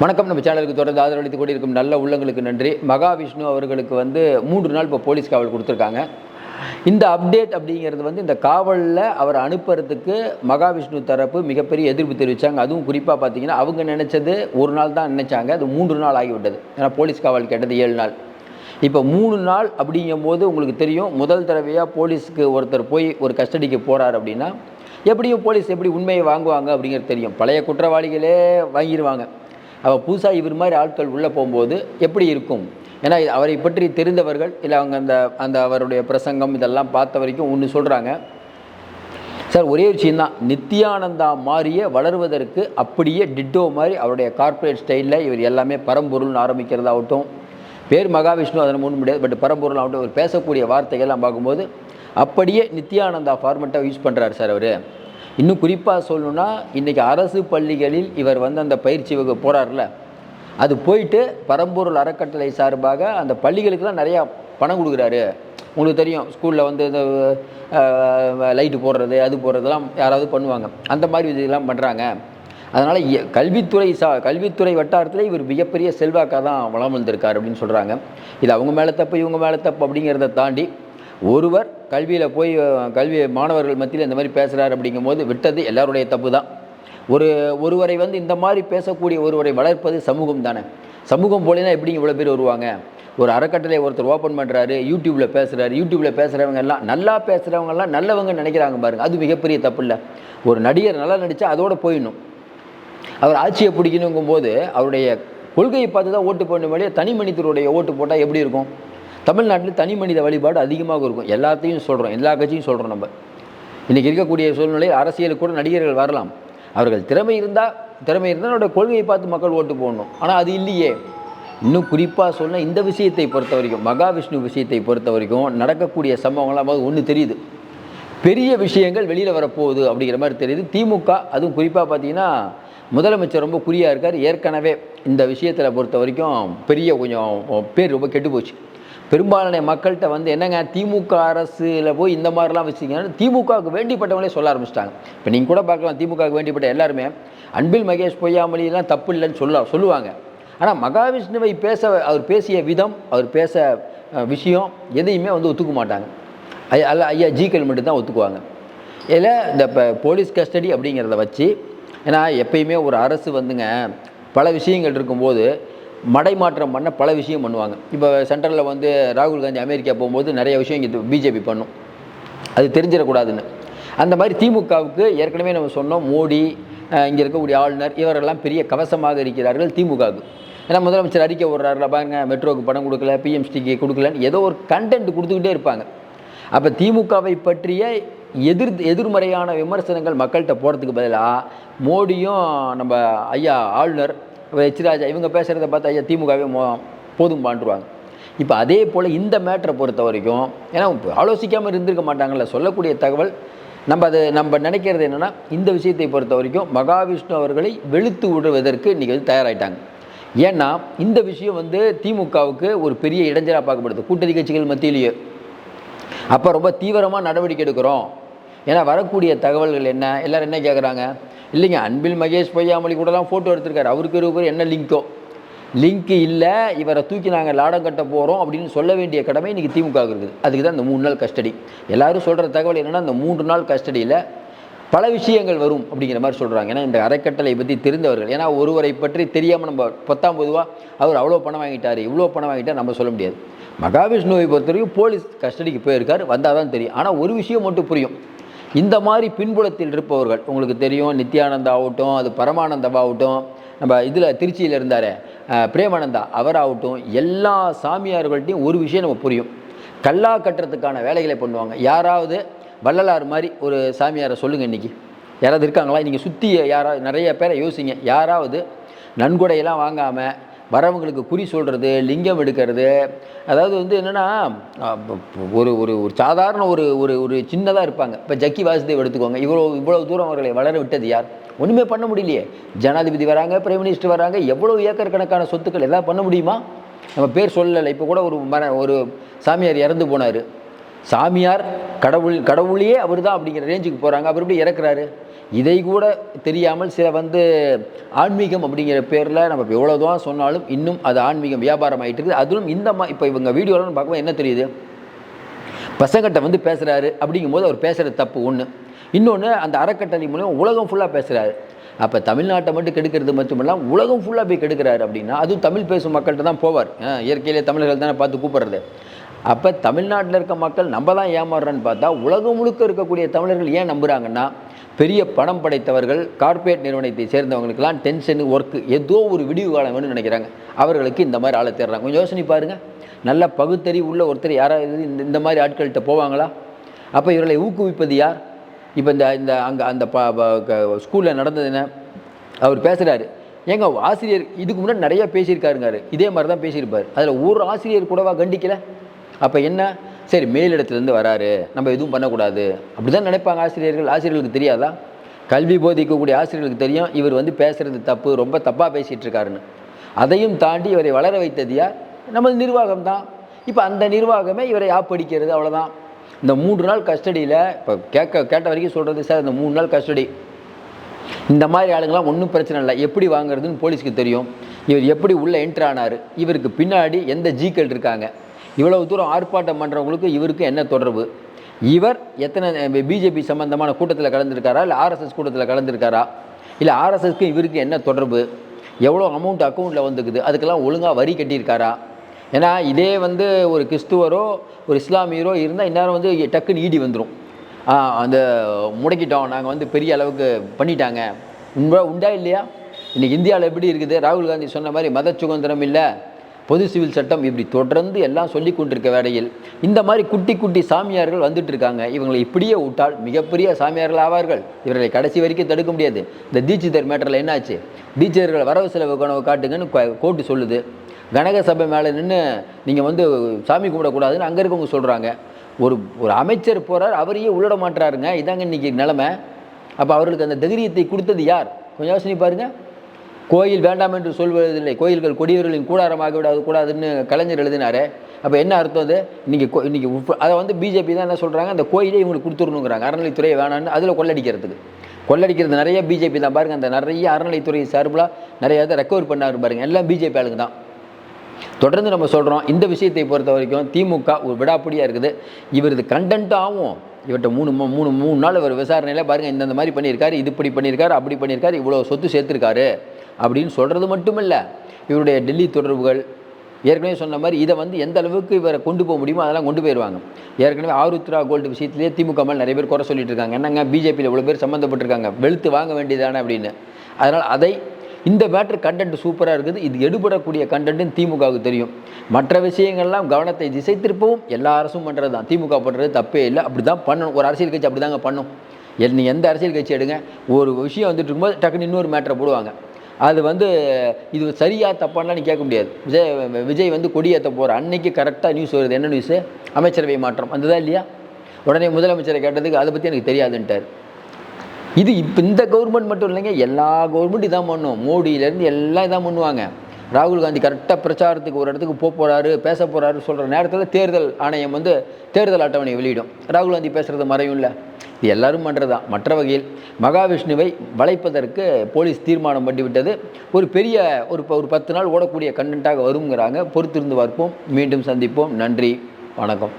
வணக்கம். நம்ம சேனலுக்கு தொடர்ந்து ஆதரவளித்து கொண்டிருக்கும் நல்ல உள்ளங்களுக்கு நன்றி. மகாவிஷ்ணு அவர்களுக்கு வந்து மூன்று நாள் இப்போ போலீஸ் காவல் கொடுத்துருக்காங்க. இந்த அப்டேட் அப்படிங்கிறது வந்து இந்த காவலில் அவர் அனுப்புறதுக்கு மகாவிஷ்ணு தரப்பு மிகப்பெரிய எதிர்ப்பு தெரிவித்தாங்க அதுவும் குறிப்பாக பார்த்தீங்கன்னா அவங்க நினச்சது ஒரு நாள் தான் நினச்சாங்க. அது மூன்று நாள் ஆகிவிட்டது. ஏன்னா போலீஸ் காவல் கேட்டது ஏழு நாள். இப்போ மூணு நாள் அப்படிங்கும்போது உங்களுக்கு தெரியும் முதல் தடவையாக போலீஸுக்கு ஒருத்தர் போய் ஒரு கஸ்டடிக்கு போகிறார் அப்படின்னா எப்படியும் போலீஸ் எப்படி உண்மையை வாங்குவாங்க அப்படிங்கிறது தெரியும். பழைய குற்றவாளிகளே வாங்கிடுவாங்க அவள் புதுசாக இவர் மாதிரி ஆட்கள் உள்ளே போகும்போது எப்படி இருக்கும்? ஏன்னா அவரை பற்றி தெரிந்தவர்கள் இல்லை அவங்க அந்த அந்த அவருடைய பிரசங்கம் இதெல்லாம் பார்த்த வரைக்கும் ஒன்று சொல்கிறாங்க சார் ஒரே ஒரு விஷயம் தான் நித்யானந்தா மாறிய வளருவதற்கு அப்படியே டிட்டோ மாதிரி அவருடைய கார்ப்பரேட் ஸ்டைலில் இவர் எல்லாமே பரம்பொருள்னு ஆரம்பிக்கிறதாகட்டும். பேர் மகாவிஷ்ணு அதனை முன் முடியாது. பட் பரம்பொருள் ஆகட்டும் அவர் பேசக்கூடிய வார்த்தைகள்லாம் பார்க்கும்போது அப்படியே நித்யானந்தா ஃபார்மெட்டாக யூஸ் பண்ணுறாரு சார் அவர். இன்னும் குறிப்பாக சொல்லணும்னா இன்றைக்கி அரசு பள்ளிகளில் இவர் வந்து அந்த பயிற்சி வகுப்பு போகிறார்ல அது போயிட்டு பரம்பொருள் அறக்கட்டளை சார்பாக அந்த பள்ளிகளுக்கெல்லாம் நிறையா பணம் கொடுக்குறாரு. உங்களுக்கு தெரியும் ஸ்கூலில் வந்து இந்த லைட்டு போடுறது அது போடுறதெல்லாம் யாராவது பண்ணுவாங்க. அந்த மாதிரி இதெல்லாம் பண்ணுறாங்க அதனால் கல்வித்துறை சா கல்வித்துறை வட்டாரத்தில் இவர் மிகப்பெரிய செல்வாக்காக தான் வளம் வந்திருக்கார் அப்படின்னு சொல்கிறாங்க இது அவங்க மேலே தப்பு இவங்க மேலே தப்பு அப்படிங்கிறத தாண்டி ஒருவர் கல்வியில் போய் கல்வி மாணவர்கள் மத்தியில் இந்த மாதிரி பேசுகிறார் அப்படிங்கும்போது விட்டது எல்லாருடைய தப்பு தான். ஒரு ஒருவரை வந்து இந்த மாதிரி பேசக்கூடிய ஒருவரை வளர்ப்பது சமூகம் தானே. சமூகம் போலேனா எப்படி இவ்வளோ பேர் வருவாங்க? ஒரு அறக்கட்டளை ஒருத்தர் ஓப்பன் பண்ணுறாரு யூடியூப்பில் பேசுகிறாரு யூடியூப்பில் பேசுகிறவங்க எல்லாம் நல்லா பேசுகிறவங்கெல்லாம் நல்லவங்க நினைக்கிறாங்க பாருங்கள் அது மிகப்பெரிய தப்பு இல்லை. ஒரு நடிகர் நல்லா நடித்தா அதோட போயிடணும். அவர் ஆட்சியை பிடிக்கணுங்கும்போது அவருடைய கொள்கையை பார்த்து தான் ஓட்டு போடணும். வழியே தனி மனிதருடைய ஓட்டு போட்டால் எப்படி இருக்கும்? தமிழ்நாட்டில் தனி மனித வழிபாடு அதிகமாக இருக்கும். எல்லாத்தையும் சொல்கிறோம் எல்லா கட்சியும் சொல்கிறோம் நம்ம. இன்றைக்கி இருக்கக்கூடிய சூழ்நிலையில் அரசியலுக்கு கூட நடிகர்கள் வரலாம். அவர்கள் திறமை இருந்தால் திறமை இருந்தால் அவருடைய கொள்கையை பார்த்து மக்கள் ஓட்டு போடணும். ஆனால் அது இல்லையே. இன்னும் குறிப்பாக சொன்னால் இந்த விஷயத்தை பொறுத்த வரைக்கும் மகாவிஷ்ணு விஷயத்தை பொறுத்த வரைக்கும் நடக்கக்கூடிய சம்பவங்கள்லாம் ஒன்று தெரியுது. பெரிய விஷயங்கள் வெளியில் வரப்போகுது அப்படிங்கிற மாதிரி தெரியுது. திமுக அதுவும் குறிப்பாக பார்த்தீங்கன்னா முதலமைச்சர் ரொம்ப குறியாக இருக்கார். ஏற்கனவே இந்த விஷயத்தில் பொறுத்த வரைக்கும் பெரிய கொஞ்சம் பேர் ரொம்ப கெட்டு போச்சு. பெரும்பாலான மக்கள்கிட்ட வந்து என்னங்க திமுக அரசில் போய் இந்த மாதிரிலாம் வச்சிங்கன்னா திமுகவுக்கு வேண்டிப்பட்டவங்களே சொல்ல ஆரம்பிச்சிட்டாங்க. இப்போ நீங்கள் கூட பார்க்கலாம் திமுகவுக்கு வேண்டிப்பட்ட எல்லாருமே அன்பில் மகேஷ் பொய்யாமொழியெல்லாம் தப்பு இல்லைன்னு சொல்ல சொல்லுவாங்க. ஆனால் மகாவிஷ்ணுவை பேச அவர் பேசிய விதம் அவர் பேச விஷயம் எதையுமே வந்து ஒத்துக்க மாட்டாங்க. ஐயா அல்ல ஐயா ஜிக்கள் மட்டும்தான் ஒத்துக்குவாங்க. இதில் இந்த இப்போ போலீஸ் கஸ்டடி அப்படிங்கிறத வச்சு ஏன்னா எப்பயுமே ஒரு அரசு வந்துங்க பல விஷயங்கள் இருக்கும்போது மடைமாற்றம் பண்ண பல விஷயம் பண்ணுவாங்க. இப்போ சென்ட்ரலில் வந்து ராகுல் காந்தி அமெரிக்கா போகும்போது நிறைய விஷயம் இங்கே பிஜேபி பண்ணும். அது தெரிஞ்சிடக்கூடாதுன்னு. அந்த மாதிரி திமுகவுக்கு ஏற்கனவே நம்ம சொன்னோம் மோடி இங்கே இருக்கக்கூடிய ஆளுநர் இவரெல்லாம் பெரிய கவசமாக இருக்கிறார்கள் திமுகவுக்கு. ஏன்னா முதலமைச்சர் அறிக்கை விடுறாருல பாருங்க மெட்ரோவுக்கு பணம் கொடுக்கல பிஎம்ஸ்டிக்கு கொடுக்கலன்னு ஏதோ ஒரு கண்டென்ட் கொடுத்துக்கிட்டே இருப்பாங்க. அப்போ திமுகவை பற்றிய எதிர் எதிர்மறையான விமர்சனங்கள் மக்கள்கிட்ட போகிறதுக்கு பதிலாக மோடியும் நம்ம ஐயா ஆளுநர் எச் ராஜா இவங்க பேசுகிறத பார்த்தா ஐயா திமுகவே மோ போதும் பாண்டுருவாங்க இப்போ அதே போல் இந்த மேட்டரை பொறுத்த வரைக்கும் ஏன்னா ஆலோசிக்காமல் இருந்திருக்க மாட்டாங்கல்ல சொல்லக்கூடிய தகவல் நம்ம அது நம்ம நினைக்கிறது என்னென்னா இந்த விஷயத்தை பொறுத்த வரைக்கும் மகாவிஷ்ணு அவர்களை வெளுத்து விடுவதற்கு இன்றைக்கி வந்து தயாராகிட்டாங்க ஏன்னா இந்த விஷயம் வந்து திமுகவுக்கு ஒரு பெரிய இடைஞ்சலாக பார்க்கப்படுது. கூட்டணி கட்சிகள் மத்தியிலேயே. அப்போ ரொம்ப தீவிரமாக நடவடிக்கை எடுக்கிறோம். ஏன்னா வரக்கூடிய தகவல்கள் என்ன? எல்லோரும் என்ன கேட்குறாங்க இல்லைங்க அன்பில் மகேஷ் பொய்யாமொழி கூடலாம் ஃபோட்டோ எடுத்திருக்காரு. அவருக்கு இருவர் என்ன லிங்கோ? லிங்க் இல்லை இவரை தூக்கி நாங்கள் லாடம் கட்ட போகிறோம் அப்படின்னு சொல்ல வேண்டிய கடமை இன்றைக்கி திமுக இருக்குது. அதுக்கு தான் இந்த மூணு நாள் கஸ்டடி. எல்லோரும் சொல்கிற தகவல் என்னென்னா இந்த மூன்று நாள் கஸ்டடியில் பல விஷயங்கள் வரும் அப்படிங்கிற மாதிரி சொல்கிறாங்க ஏன்னா இந்த அறக்கட்டளை பற்றி தெரிந்தவர்கள். ஏன்னா ஒருவரை பற்றி தெரியாமல் நம்ம பத்தாம் பொதுவாக அவர் அவ்வளோ பணம் வாங்கிட்டார் இவ்வளோ பணம் வாங்கிட்டார் நம்ம சொல்ல முடியாது. மகாவிஷ்ணுவை பொறுத்த வரைக்கும் போலீஸ் கஸ்டடிக்கு போயிருக்கார் வந்தால் தான் தெரியும். ஆனால் ஒரு விஷயம் மட்டும் புரியும். இந்த மாதிரி பின்புலத்தில் இருப்பவர்கள் உங்களுக்கு தெரியும் நித்யானந்தா ஆகட்டும் அது பரமானந்தாவாகட்டும் நம்ம இதில் திருச்சியில் இருந்தார் பிரேமானந்தா அவராகட்டும் எல்லா சாமியார்கள்ட்டையும் ஒரு விஷயம் நம்ம புரியும். கல்லா கட்டுறதுக்கான வேலைகளை பண்ணுவாங்க. யாராவது வள்ளலார் மாதிரி ஒரு சாமியாரை சொல்லுங்கள் இன்றைக்கி யாராவது இருக்காங்களா? நீங்கள் சுற்றி யாராவது நிறைய பேரை யோசிங்க. யாராவது நன்கொடையெல்லாம் வாங்காமல் வரவங்களுக்கு குறி சொல்கிறது லிங்கம் எடுக்கிறது. அதாவது வந்து என்னென்னா ஒரு ஒரு ஒரு சாதாரண ஒரு ஒரு ஒரு சின்னதாக இருப்பாங்க. இப்போ ஜக்கி வாசுதேவ் எடுத்துக்கோங்க. இவ்வளோ இவ்வளோ தூரம் அவர்களை வளர விட்டது யார்? ஒன்றுமே பண்ண முடியலையே. ஜனாதிபதி வராங்க பிரைம் மினிஸ்டர் வராங்க எவ்வளோ ஏக்கர் கணக்கான சொத்துக்கள் எதாவது பண்ண முடியுமா? நம்ம பேர் சொல்லலை. இப்போ கூட ஒரு மர ஒரு சாமியார் இறந்து போனார். சாமியார் கடவுள் கடவுளையே அவர் தான் அப்படிங்கிற ரேஞ்சுக்கு போகிறாங்க அவர் எப்படி இறக்குறாரு? இதை கூட தெரியாமல் சில வந்து ஆன்மீகம் அப்படிங்கிற பேரில் நம்ம இப்போ எவ்வளோ தான் சொன்னாலும் இன்னும் அது ஆன்மீகம் வியாபாரம் ஆகிட்டு இருக்குது. அதிலும் இந்த மா இப்போ இவங்க வீடியோவில் பார்க்கும்போது என்ன தெரியுது? பசங்கிட்ட வந்து பேசுகிறாரு அப்படிங்கும்போது அவர் பேசுகிற தப்பு ஒன்று இன்னொன்று அந்த அறக்கட்டளை மூலம் உலகம் ஃபுல்லாக பேசுகிறாரு அப்போ தமிழ்நாட்டை மட்டும் கெடுக்கிறது மட்டுமல்லாம் உலகம் ஃபுல்லாக போய் கெடுக்கிறாரு அப்படின்னா அதுவும் தமிழ் பேசும் மக்கள்கிட்ட தான் போவார். ஆ, இயற்கையிலே தமிழர்கள் தானே பார்த்து கூப்பிட்றது. அப்போ தமிழ்நாட்டில் இருக்க மக்கள் நம்ம தான் ஏமாறுறோன்னு பார்த்தா உலகம் முழுக்க இருக்கக்கூடிய தமிழர்கள் ஏன் நம்புகிறாங்கன்னா பெரிய பணம் படைத்தவர்கள் கார்ப்பரேட் நிறுவனத்தை சேர்ந்தவங்களுக்கெல்லாம் டென்ஷன் ஒர்க்கு ஏதோ ஒரு விடிவு காலம் வேணும்னு நினைக்கிறாங்க. அவர்களுக்கு இந்த மாதிரி ஆளை தேடுறாங்க. கொஞ்சம் யோசனை பாருங்கள் நல்ல பகுத்தறிவு உள்ள ஒருத்தர் யாராவது இந்த இந்த மாதிரி ஆட்கள்கிட்ட போவாங்களா? அப்போ இவர்களை ஊக்குவிப்பது யார்? இப்போ இந்த இந்த அங்கே அந்த ப ஸ்கூலில் நடந்தது என்ன? அவர் பேசுகிறாரு ஏங்க ஆசிரியர் இதுக்கு முன்னாடி நிறையா பேசியிருக்காருங்காரு இதே மாதிரி தான் பேசியிருப்பார். அதில் ஒரு ஆசிரியர் கூடவா கண்டிக்கல? அப்போ என்ன? சரி மேலிடத்துலேருந்து வராரு நம்ம எதுவும் பண்ணக்கூடாது அப்படி தான் நினைப்பாங்க ஆசிரியர்கள். ஆசிரியர்களுக்கு தெரியாதா? கல்வி போதிக்கக்கூடிய ஆசிரியர்களுக்கு தெரியும் இவர் வந்து பேசுகிறது தப்பு ரொம்ப தப்பாக பேசிகிட்டு இருக்காருன்னு அதையும் தாண்டி இவரை வளர வைத்ததியா நமது நிர்வாகம் தான். இப்போ அந்த நிர்வாகமே இவரை ஆப்படிக்கிறது அவ்வளோதான் இந்த மூன்று நாள் கஸ்டடியில் இப்போ கேட்க கேட்ட வரைக்கும் சொல்கிறது சார் இந்த மூணு நாள் கஸ்டடி. இந்த மாதிரி ஆளுங்களாம் ஒன்றும் பிரச்சனை இல்லை. எப்படி வாங்குறதுன்னு போலீஸ்க்கு தெரியும். இவர் எப்படி உள்ளே என்ட்ரு ஆனார். இவருக்கு பின்னாடி எந்த ஜீக்கள் இருக்காங்க. இவ்வளவு தூரம் ஆர்ப்பாட்டம் பண்ணுறவங்களுக்கு இவருக்கு என்ன தொடர்பு? இவர் எத்தனை பிஜேபி சம்பந்தமான கூட்டத்தில் கலந்துருக்காரா? இல்லை ஆர்எஸ்எஸ் கூட்டத்தில் கலந்துருக்காரா? இல்லை ஆர்எஸ்எஸ்க்கு இவருக்கு என்ன தொடர்பு? எவ்வளோ அமௌண்ட் அக்கௌண்ட்டில் வந்துக்குது? அதுக்கெல்லாம் ஒழுங்காக வரி கட்டியிருக்காரா? ஏன்னா இதே வந்து ஒரு கிறிஸ்துவரோ ஒரு இஸ்லாமியரோ இருந்தால் இந்நேரம் வந்து டக்குன்னு ஈடி வந்துடும் அந்த முடக்கிட்டோம் நாங்கள் வந்து பெரிய அளவுக்கு பண்ணிட்டாங்க. உண்மை உண்டா இல்லையா? இன்றைக்கி இந்தியாவில் எப்படி இருக்குது? ராகுல் காந்தி சொன்ன மாதிரி மத சுதந்திரம் இல்லை. பொது சிவில் சட்டம் இப்படி தொடர்ந்து எல்லாம் சொல்லி கொண்டிருக்க வேளையில் இந்த மாதிரி குட்டி குட்டி சாமியார்கள் வந்துட்டு இருக்காங்க. இவங்களை இப்படியே விட்டால் மிகப்பெரிய சாமியார்கள் ஆவார்கள். இவர்களை கடைசி வரைக்கும் தடுக்க முடியாது. இந்த தீட்சிதர் மேட்டரில் என்னாச்சு? தீட்சிதர்கள் வரவு செலவு கனவு காட்டுங்கன்னு கோர்ட்டு சொல்லுது. கனக சபை மேலே நின்று நீங்கள் வந்து சாமி கும்பிடக்கூடாதுன்னு அங்கே இருக்கவங்க சொல்கிறாங்க ஒரு ஒரு அமைச்சர் போகிறார் அவரையே உள்ளிட மாட்டுறாருங்க இதாங்க இன்னைக்கு நிலைமை. அப்போ அவர்களுக்கு அந்த தைரியத்தை கொடுத்தது யார்? கொஞ்சம் யோசனை பாருங்கள் கோயில் வேண்டாம் என்று சொல்வதில்லை. கோயில்கள் கொடியவர்களின் கூடாரமாக விடாது கூடாதுன்னு கலைஞர் எழுதினாரு. அப்போ என்ன அர்த்தம் அது? இன்னைக்கு கோ- இன்னைக்கு அதை வந்து பிஜேபி தான் என்ன சொல்கிறாங்க அந்த கோயிலே இவங்களுக்கு கொடுத்துடணுங்கிறாங்க. அறநிலைத்துறையை வேணான்னு அதில் கொள்ளடிக்கிறதுக்கு. கொள்ளடிக்கிறது நிறைய பிஜேபி தான். பாருங்கள் அந்த நிறைய அறநிலைத்துறை சார்பில் நிறைய இதை ரெக்கவர் பண்ணாரு பாருங்கள் எல்லாம் பிஜேபி ஆளுங்க தான். தொடர்ந்து நம்ம சொல்கிறோம் இந்த விஷயத்தை பொறுத்த வரைக்கும் திமுக ஒரு விடாப்பிடியாக இருக்குது. இவரது கண்டென்ட்டாகவும் இவர்கிட்ட மூணு மூணு மூணு நாள் இவர் விசாரணையில் பாருங்கள் இந்தந்த மாதிரி பண்ணியிருக்காரு இது இப்படி பண்ணியிருக்காரு அப்படி பண்ணியிருக்காரு இவ்வளோ சொத்து சேர்த்துருக்காரு. அப்படின்னு சொல்கிறது மட்டும் இல்லை இவருடைய டெல்லி தொடர்புகள் ஏற்கனவே சொன்ன மாதிரி இதை வந்து எந்த அளவுக்கு இவரை கொண்டு போக முடியுமோ அதெல்லாம் கொண்டு போயிடுவாங்க ஏற்கனவே ஆருத்ரா கோல்டு விஷயத்திலே திமுக மேல் நிறைய பேர் குறை சொல்லிட்டு இருக்காங்க. என்னங்க பிஜேபியில் இவ்வளோ பேர் சம்மந்தப்பட்டிருக்காங்க? வெளுத்து வாங்க வேண்டியதானே அப்படின்னு. அதனால் அதை இந்த மேட்ரு கண்டென்ட் சூப்பராக இருக்குது. இது எடுபடக்கூடிய கண்டென்ட்னு திமுகவுக்கு தெரியும். மற்ற விஷயங்கள்லாம் கவனத்தை திசை திருப்பவும் எல்லா அரசும் பண்ணுறது தான். திமுக பண்ணுறது தப்பே இல்லை. அப்படி தான் பண்ணணும். ஒரு அரசியல் கட்சி அப்படி தாங்க பண்ணும் நீ எந்த அரசியல் கட்சி எடுங்க. ஒரு விஷயம் வந்துட்டு இருக்கும்போது டக்குன்னு இன்னொரு மேட்டரை போடுவாங்க. அது வந்து இது சரியா தப்பான்லாம் நீ கேட்க முடியாது. விஜய் விஜய் வந்து கொடியேற்ற போகிற அன்னைக்கு கரெக்டாக நியூஸ் வருது. என்ன நியூஸு அமைச்சரவை மாற்றம். வந்ததா இல்லையா? உடனே முதலமைச்சரை கேட்டதுக்கு அதை பற்றி எனக்கு தெரியாதுன்ட்டார். இது இப்போ இந்த கவர்மெண்ட் மட்டும் இல்லைங்க. எல்லா கவர்மெண்ட்டும் இதான் பண்ணும். மோடியிலேருந்து எல்லாம் இதான் பண்ணுவாங்க. ராகுல் காந்தி கரெக்டாக பிரச்சாரத்துக்கு ஒரு இடத்துக்கு போக போகிறாரு பேச போகிறாரு சொல்கிற நேரத்தில் தேர்தல் ஆணையம் வந்து தேர்தல் அட்டவணை வெளியிடும். ராகுல் காந்தி பேசுகிறது மறையும் இல்லை இது எல்லாரும் பண்ணுறது மற்ற வகையில் மகாவிஷ்ணுவை வளைப்பதற்கு போலீஸ் தீர்மானம் பண்ணிவிட்டது. ஒரு பெரிய ஒரு ப- ஒரு பத்து நாள் ஓடக்கூடிய கண்டென்ட்டாக வருங்கிறாங்க பொறுத்திருந்து பார்ப்போம். மீண்டும் சந்திப்போம். நன்றி. வணக்கம்.